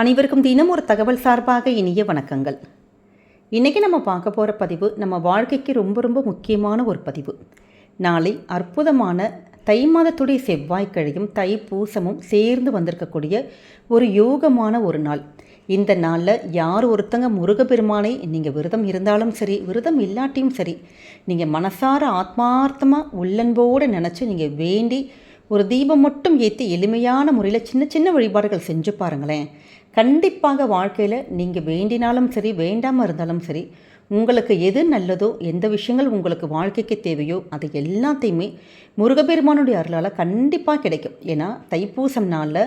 அனைவருக்கும் தினம் ஒரு தகவல் சார்பாக இனிய வணக்கங்கள். இன்றைக்கி நம்ம பார்க்க போகிற பதிவு நம்ம வாழ்க்கைக்கு ரொம்ப ரொம்ப முக்கியமான ஒரு பதிவு. நாளை அற்புதமான தை மாதத்துடைய செவ்வாய்க்கிழையும் தை பூசமும் சேர்ந்து வந்திருக்கக்கூடிய ஒரு யோகமான ஒரு நாள். இந்த நாளில் யார் ஒருத்தங்க முருகப்பெருமானை நீங்கள் விரதம் இருந்தாலும் சரி விரதம் இல்லாட்டியும் சரி நீங்கள் மனசார ஆத்மார்த்தமாக உள்ளன்போடு நினச்சி நீங்கள் வேண்டி ஒரு தீபம் மட்டும் ஏற்றி எளிமையான முறையில் சின்ன சின்ன வழிபாடுகள் செஞ்சு பாருங்களேன். கண்டிப்பாக வாழ்க்கையில் நீங்கள் வேண்டினாலும் சரி வேண்டாமல் இருந்தாலும் சரி உங்களுக்கு எது நல்லதோ எந்த விஷயங்கள் உங்களுக்கு வாழ்க்கைக்கு தேவையோ அது எல்லாத்தையுமே முருகப்பெருமானுடைய அருளால் கண்டிப்பாக கிடைக்கும். ஏன்னா தைப்பூசம் நாளில்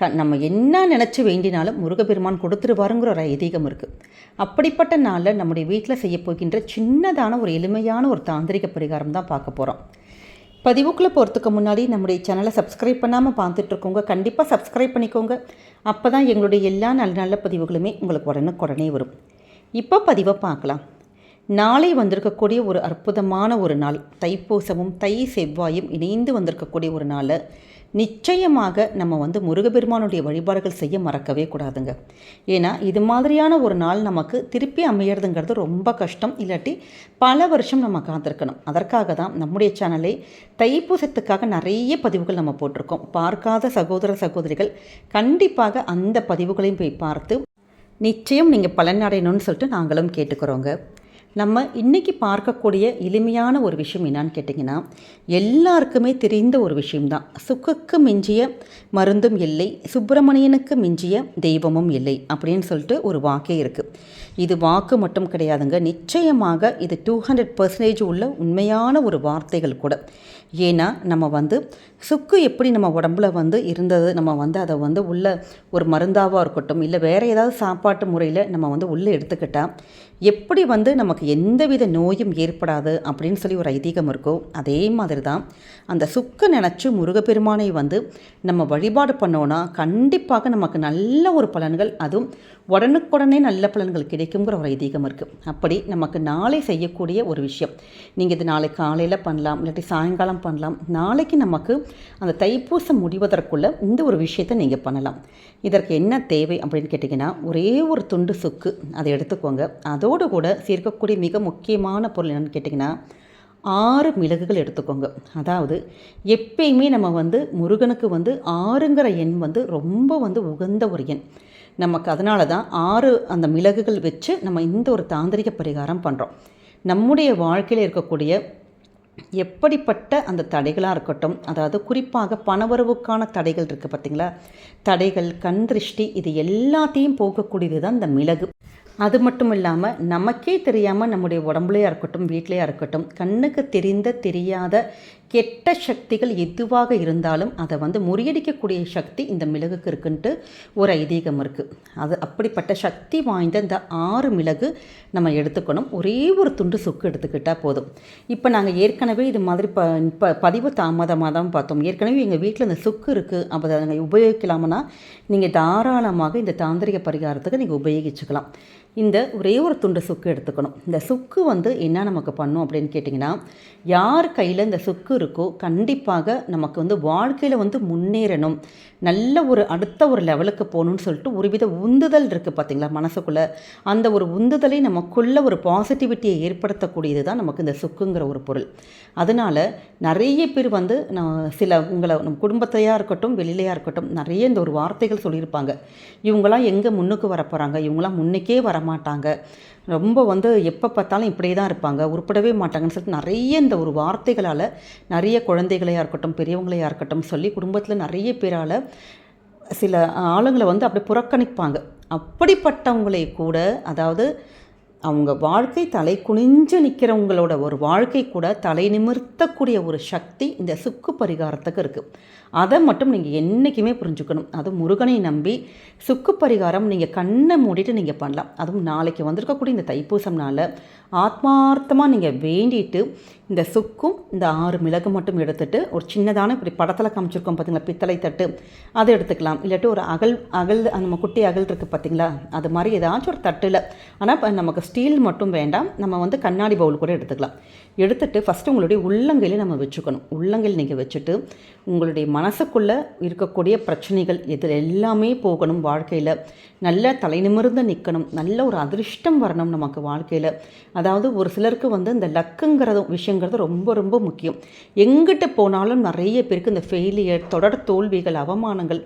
க நம்ம என்ன நினச்சி வேண்டினாலும் முருகப்பெருமான் கொடுத்துருவாருங்கிற ஒரு ஐதீகம் இருக்குது அப்படிப்பட்ட நாளில் நம்முடைய வீட்டில் செய்ய போகின்ற சின்னதான ஒரு எளிமையான ஒரு தாந்திரிக பரிகாரம் தான் பார்க்க போகிறோம் பதிவுக்குள்ளே போகிறதுக்கு முன்னாடி நம்முடைய சேனலை சப்ஸ்கிரைப் பண்ணாமல் பார்த்துட்ருக்கோங்க கண்டிப்பாக சப்ஸ்கிரைப் பண்ணிக்கோங்க. அப்போ தான் எங்களுடைய எல்லா நல்ல நல்ல பதிவுகளுமே உங்களுக்கு உடனுக்குடனே வரும். இப்போ பதிவை பார்க்கலாம். நாளை வந்திருக்கக்கூடிய ஒரு அற்புதமான ஒரு நாள். தைப்பூசமும் தை செவ்வாயும் இணைந்து வந்திருக்கக்கூடிய ஒரு நாள். நிச்சயமாக நம்ம வந்து முருகப்பெருமானுடைய வழிபாடுகள் செய்ய மறக்கவே கூடாதுங்க. ஏன்னா இது மாதிரியான ஒரு நாள் நமக்கு திருப்பி அமையிறதுங்கிறது ரொம்ப கஷ்டம். இல்லாட்டி பல வருஷம் நம்ம காத்திருக்கணும். அதற்காக தான் நம்முடைய சேனலை தைப்பூசத்துக்காக நிறைய பதிவுகள் நம்ம போட்டிருக்கோம். பார்க்காத சகோதர சகோதரிகள் கண்டிப்பாக அந்த பதிவுகளையும் போய் பார்த்து நிச்சயம் நீங்கள் பலன் அடையணும்னு சொல்லிட்டு நாங்களும் கேட்டுக்கிறோங்க. நம்ம இன்றைக்கி பார்க்கக்கூடிய எளிமையான ஒரு விஷயம் என்னான்னு கேட்டிங்கன்னா எல்லாருக்குமே தெரிந்த ஒரு விஷயம்தான். சுக்குக்கு மிஞ்சிய மருந்தும் இல்லை சுப்பிரமணியனுக்கு மிஞ்சிய தெய்வமும் இல்லை அப்படின்னு சொல்லிட்டு ஒரு வாக்கே இருக்குது இது வாக்கு மட்டும் கிடையாதுங்க. நிச்சயமாக இது டூ ஹண்ட்ரட் பர்சன்டேஜ் உள்ள உண்மையான ஒரு வார்த்தைகள் கூட. ஏன்னா நம்ம வந்து சுக்கு எப்படி நம்ம உடம்புல வந்து இருந்தது நம்ம வந்து அதை வந்து உள்ள ஒரு மருந்தாவாக இருக்கட்டும் இல்லை வேறு ஏதாவது சாப்பாட்டு முறையில் நம்ம வந்து உள்ளே எடுத்துக்கிட்டால் எப்படி வந்து நமக்கு எந்தவித நோயும் ஏற்படாது அப்படின்னு சொல்லி ஒரு ஐதீகம் இருக்கோ அதே மாதிரி தான் அந்த சுக்கு நினச்சி முருகப்பெருமானை வந்து நம்ம வழிபாடு பண்ணோன்னா கண்டிப்பாக நமக்கு நல்ல ஒரு பலன்கள் அதுவும் உடனுக்குடனே நல்ல பலன்கள் கிடைக்குங்கிற ஒரு ஐதீகம் இருக்குது அப்படி நமக்கு நாளை செய்யக்கூடிய ஒரு விஷயம். நீங்கள் இது நாளை காலையில் பண்ணலாம் இல்லாட்டி சாயங்காலம் பண்ணலாம். நாளைக்கு நமக்கு அந்த தைப்பூசம் முடிவதற்குள்ளே இந்த ஒரு விஷயத்தை நீங்கள் பண்ணலாம். இதற்கு என்ன தேவை அப்படின்னு கேட்டிங்கன்னா ஒரே ஒரு துண்டு சுக்கு அதை எடுத்துக்கோங்க. அதோடு கூட சேர்க்கக்கூடிய மிக முக்கியமான பொருள் என்னென்னு கேட்டிங்கன்னா ஆறு மிளகுகள் எடுத்துக்கோங்க. அதாவது எப்பயுமே நம்ம வந்து முருகனுக்கு வந்து ஆறுங்கிற எண் வந்து ரொம்ப வந்து உகந்த ஒரு எண். நமக்கு அதனால தான் ஆறு அந்த மிளகுகள் வச்சு நம்ம இந்த ஒரு தாந்திரிக பரிகாரம் பண்ணுறோம் நம்முடைய வாழ்க்கையில் இருக்கக்கூடிய எப்படிப்பட்ட அந்த தடைகளாக இருக்கட்டும் அதாவது குறிப்பாக பணவரவுக்கான தடைகள் இருக்குது பார்த்திங்களா தடைகள் கண் திருஷ்டி இது எல்லாத்தையும் போகக்கூடியது தான் இந்த மிளகு. அது மட்டும் இல்லாமல் நமக்கே தெரியாமல் நம்முடைய உடம்புலையாக இருக்கட்டும் வீட்டிலையாக இருக்கட்டும் கண்ணுக்கு தெரிந்த தெரியாத கெட்ட சக்திகள் எதுவாக இருந்தாலும் அதை வந்து முறியடிக்கக்கூடிய சக்தி இந்த மிளகுக்கு இருக்குன்ட்டு ஒரு ஐதீகம் இருக்குது அது அப்படிப்பட்ட சக்தி வாய்ந்த இந்த ஆறு மிளகு நம்ம எடுத்துக்கணும். ஒரே ஒரு துண்டு சுக்கு எடுத்துக்கிட்டால் போதும். இப்போ நாங்கள் ஏற்கனவே இது மாதிரி ப ப பதிவு தாமதமாக தான் பார்த்தோம். ஏற்கனவே எங்கள் வீட்டில் இந்த சுக்கு இருக்குது அப்போ அதை நாங்கள் நீங்கள் தாராளமாக இந்த தாந்திரிக பரிகாரத்துக்கு நீங்கள் உபயோகிச்சுக்கலாம். இந்த ஒரே ஒரு துண்டு சுக்கு எடுத்துக்கணும். இந்த சுக்கு வந்து என்ன நமக்கு பண்ணும் அப்படின்னு கேட்டிங்கன்னா யார் கையில் இந்த சுக்கு இருக்கோ கண்டிப்பாக நமக்கு வந்து வாழ்க்கையில் வந்து முன்னேறணும். நல்ல ஒரு அடுத்த ஒரு லெவலுக்கு போகணும்னு சொல்லிட்டு ஒரு வித உந்துதல் இருக்குது பார்த்திங்களா மனசுக்குள்ளே? அந்த ஒரு உந்துதலை நமக்குள்ளே ஒரு பாசிட்டிவிட்டியை ஏற்படுத்தக்கூடியது தான் நமக்கு இந்த சுக்குங்கிற ஒரு பொருள். அதனால் நிறைய பேர் வந்து நான் சில உங்களை நம் குடும்பத்தையாக இருக்கட்டும் வெளியிலையாக இருக்கட்டும் நிறைய இந்த ஒரு வார்த்தைகள் சொல்லியிருப்பாங்க. இவங்களாம் எங்கே முன்னுக்கு வர போகிறாங்க இவங்களாம் முன்னுக்கே மாட்டாங்க ரொம்ப வந்து எப்போ பார்த்தாலும் இப்படியே தான் இருப்பாங்க. உருப்படவே மாட்டாங்கன்னு சொல்லிட்டு நிறைய இந்த ஒரு வார்த்தைகளால் நிறைய குழந்தைகளையாக இருக்கட்டும் பெரியவங்களையாக இருக்கட்டும் சொல்லி குடும்பத்தில் நிறைய பேரால் சில ஆளுங்களை வந்து அப்படி புறக்கணிப்பாங்க. அப்படிப்பட்டவங்களை கூட அதாவது அவங்க வாழ்க்கை தலை குனிஞ்சு நிற்கிறவங்களோட ஒரு வாழ்க்கை கூட தலை நிமிர்த்தக்கூடிய ஒரு சக்தி இந்த சுக்கு பரிகாரத்துக்கு இருக்குது அதை மட்டும் நீங்கள் என்றைக்குமே புரிஞ்சுக்கணும். அதுவும் முருகனை நம்பி சுக்கு பரிகாரம் நீங்கள் கண்ணை மூடிட்டு நீங்கள் பண்ணலாம். அதுவும் நாளைக்கு வந்திருக்கக்கூடிய இந்த தைப்பூசம்னால ஆத்மார்த்தமாக நீங்கள் வேண்டிட்டு இந்த சுக்கும் இந்த ஆறு மிளகு மட்டும் எடுத்துட்டு ஒரு சின்னதான இப்படி படத்தில் காமிச்சிருக்கோம் பார்த்தீங்களா பித்தளை தட்டு. அதை எடுத்துக்கலாம். இல்லாட்டி ஒரு அகல் அகல் நம்ம குட்டி அகல் இருக்குது பார்த்தீங்களா அது மாதிரி ஏதாச்சும் ஒரு தட்டில். ஆனால் இப்போ நமக்கு ஸ்டீல் மட்டும் வேண்டாம். நம்ம வந்து கண்ணாடி பவுல் கூட எடுத்துக்கலாம். எடுத்துட்டு ஃபஸ்ட்டு உங்களுடைய உள்ளங்கையில் நம்ம வச்சுக்கணும். உள்ளங்கையில் நீங்கள் வச்சுட்டு உங்களுடைய மனசுக்குள்ளே இருக்கக்கூடிய பிரச்சனைகள் இதில் எல்லாமே போகணும் வாழ்க்கையில். நல்ல தலை நிமிர்ந்து நிற்கணும் நல்ல ஒரு அதிர்ஷ்டம் வரணும் நமக்கு வாழ்க்கையில். அதாவது ஒரு சிலருக்கு வந்து இந்த லக்குங்கிறதும் விஷயங்கிறது ரொம்ப ரொம்ப முக்கியம். எங்கிட்ட போனாலும் நிறைய பேருக்கு இந்த ஃபெயிலியர் தொடர் தோல்விகள் அவமானங்கள்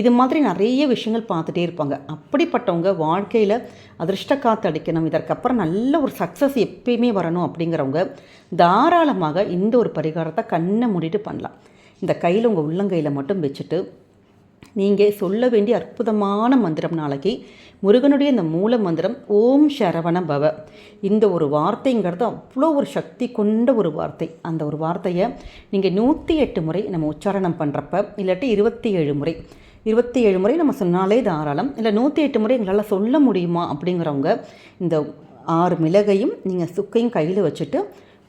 இது மாதிரி நிறைய விஷயங்கள் பார்த்துட்டே இருப்பாங்க. அப்படிப்பட்டவங்க வாழ்க்கையில் அதிர்ஷ்ட காத்து அடிக்கணும். இதற்கப்புறம் நல்ல ஒரு சக்ஸஸ் எப்பயுமே வரணும் அப்படிங்கிறவங்க தாராளமாக இந்த ஒரு பரிகாரத்தை கண்ணை மூடிட்டு பண்ணலாம். இந்த கையில் உங்கள் உள்ளங்கையில் மட்டும் வச்சுட்டு நீங்கள் சொல்ல வேண்டிய அற்புதமான மந்திரம் நாளைக்கு முருகனுடைய இந்த மூல மந்திரம் ஓம் சரவண பவ. இந்த ஒரு வார்த்தைங்கிறது அவ்வளோ ஒரு சக்தி கொண்ட ஒரு வார்த்தை. அந்த ஒரு வார்த்தையை நீங்கள் நூற்றி எட்டு முறை நம்ம உச்சாரணம் பண்ணுறப்ப இல்லாட்டி இருபத்தி ஏழு முறை. இருபத்தி ஏழு முறை நம்ம சொன்னாலே தாராளம். இல்லை நூற்றி எட்டு முறை எங்களால் சொல்ல முடியுமா அப்படிங்கிறவங்க இந்த ஆறு மிளகையும் நீங்கள் சுக்கையும் கையில் வச்சுட்டு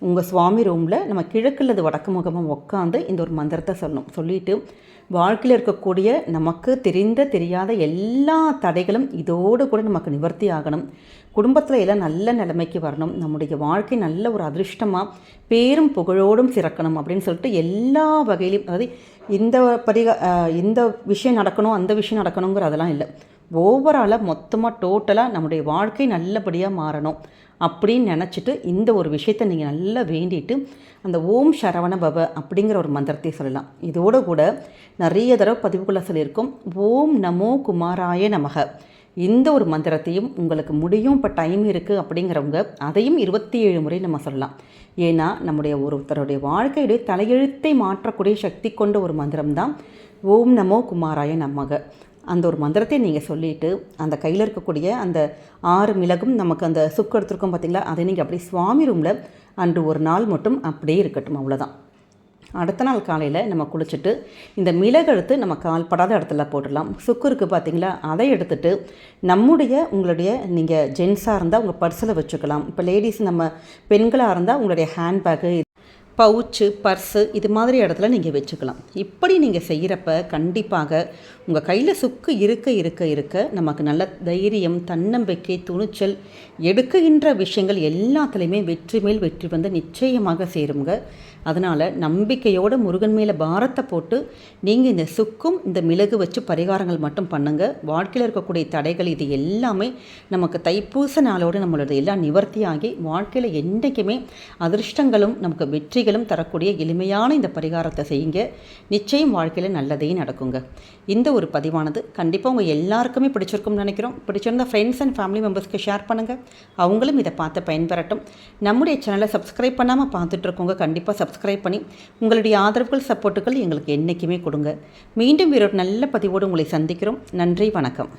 உங்கள் சுவாமி ரூமில் நம்ம கிழக்கில் அது வடக்கு முகமாக உட்காந்து இந்த ஒரு மந்திரத்தை சொல்லணும். சொல்லிவிட்டு வாழ்க்கையில் இருக்கக்கூடிய நமக்கு தெரிந்த தெரியாத எல்லா தடைகளும் இதோடு கூட நமக்கு நிவர்த்தி ஆகணும். குடும்பத்தில் எல்லாம் நல்ல நிலைமைக்கு வரணும். நம்முடைய வாழ்க்கை நல்ல ஒரு அதிர்ஷ்டமாக பேரும் புகழோடும் சிறக்கணும் அப்படின்னு சொல்லிட்டு எல்லா வகையிலும் அதாவது இந்த பரிகா இந்த விஷயம் நடக்கணும் அந்த விஷயம் நடக்கணுங்கிற அதெல்லாம் இல்லை. ஓவராலாக மொத்தமாக டோட்டலாக நம்முடைய வாழ்க்கை நல்லபடியாக மாறணும். அப்படின்னு நினச்சிட்டு இந்த ஒரு விஷயத்தை நீங்கள் நல்லா வேண்டிட்டு அந்த ஓம் சரவண பவ அப்படிங்கிற ஒரு மந்திரத்தை சொல்லலாம். இதோடு கூட நிறைய தடவை பதிவுக்குள்ளே சொல்லியிருக்கோம். ஓம் நமோ குமாராய நமக. இந்த ஒரு மந்திரத்தையும் உங்களுக்கு முடியும் இப்போ டைம் இருக்குது அப்படிங்கிறவங்க அதையும் இருபத்தி ஏழு முறை நம்ம சொல்லலாம். ஏன்னா நம்முடைய ஒருத்தருடைய வாழ்க்கையுடைய தலையெழுத்தை மாற்றக்கூடிய சக்தி கொண்ட ஒரு மந்திரம் தான் ஓம் நமோ குமாராய நமக. அந்த ஒரு மந்திரத்தை நீங்கள் சொல்லிவிட்டு அந்த கையில் இருக்கக்கூடிய அந்த ஆறு மிளகும் நமக்கு அந்த சுக்கு எடுத்துருக்கோம் பார்த்திங்களா அதை நீங்கள் அப்படியே சுவாமி ரூமில் அன்று ஒரு நாள் மட்டும் அப்படியே இருக்கட்டும் அவ்வளோதான் அடுத்த நாள் காலையில் நம்ம குளிச்சுட்டு இந்த மிளகெடுத்து நம்ம கால் படாத இடத்துல போட்டுடலாம். சுக்கு இருக்குது பார்த்தீங்களா அதை எடுத்துட்டு நம்முடைய உங்களுடைய நீங்கள் ஜென்ஸாக இருந்தால் உங்கள் பர்ஸில் வச்சுக்கலாம். இப்போ லேடிஸ் நம்ம பெண்களாக இருந்தால் உங்களுடைய ஹேண்ட்பேக்கு பவுச்சு பர்ஸு இது மாதிரி இடத்துல நீங்கள் வச்சுக்கலாம். இப்படி நீங்கள் செய்கிறப்ப கண்டிப்பாக உங்கள் கையில் சுக்கு இருக்க இருக்க இருக்க நமக்கு நல்ல தைரியம் தன்னம்பிக்கை துணிச்சல் எடுக்குகின்ற விஷயங்கள் எல்லாத்துலேயுமே வெற்றி மேல் வெற்றி வந்து நிச்சயமாக சேருங்க அதனால் நம்பிக்கையோடு முருகன் மேலே பாரத்தை போட்டு நீங்கள் இந்த சுக்கும் இந்த மிளகு வச்சு பரிகாரங்கள் மட்டும் பண்ணுங்கள் வாழ்க்கையில் இருக்கக்கூடிய தடைகள் இது எல்லாமே நமக்கு தைப்பூச நாளோடு நம்மளோட எல்லாம் நிவர்த்தியாகி வாழ்க்கையில் என்றைக்குமே அதிர்ஷ்டங்களும் நமக்கு வெற்றிகளும் தரக்கூடிய எளிமையான இந்த பரிகாரத்தை செய்யுங்க. நிச்சயம் வாழ்க்கையில் நல்லதே நடக்குங்க. இந்த ஒரு பதிவானது கண்டிப்பாக உங்கள் எல்லாருக்குமே பிடிச்சிருக்கும்னு நினைக்கிறோம். பிடிச்சிருந்த ஃப்ரெண்ட்ஸ் அண்ட் ஃபேமிலி மெம்பர்ஸ்க்கு ஷேர் பண்ணுங்கள் அவங்களும் இதை பார்த்து பயன்பெறட்டும். நம்முடைய சேனலை சப்ஸ்கிரைப் பண்ணாமல் பார்த்துட்ருக்கோங்க கண்டிப்பாக சப்ஸ்கிரைப் பண்ணி உங்களுடைய ஆதரவுகள் சப்போர்ட்டுகள் எங்களுக்கு என்றைக்குமே கொடுங்க. மீண்டும் வேறொரு நல்ல பதிவோடு உங்களை சந்திக்கிறோம். நன்றி வணக்கம்.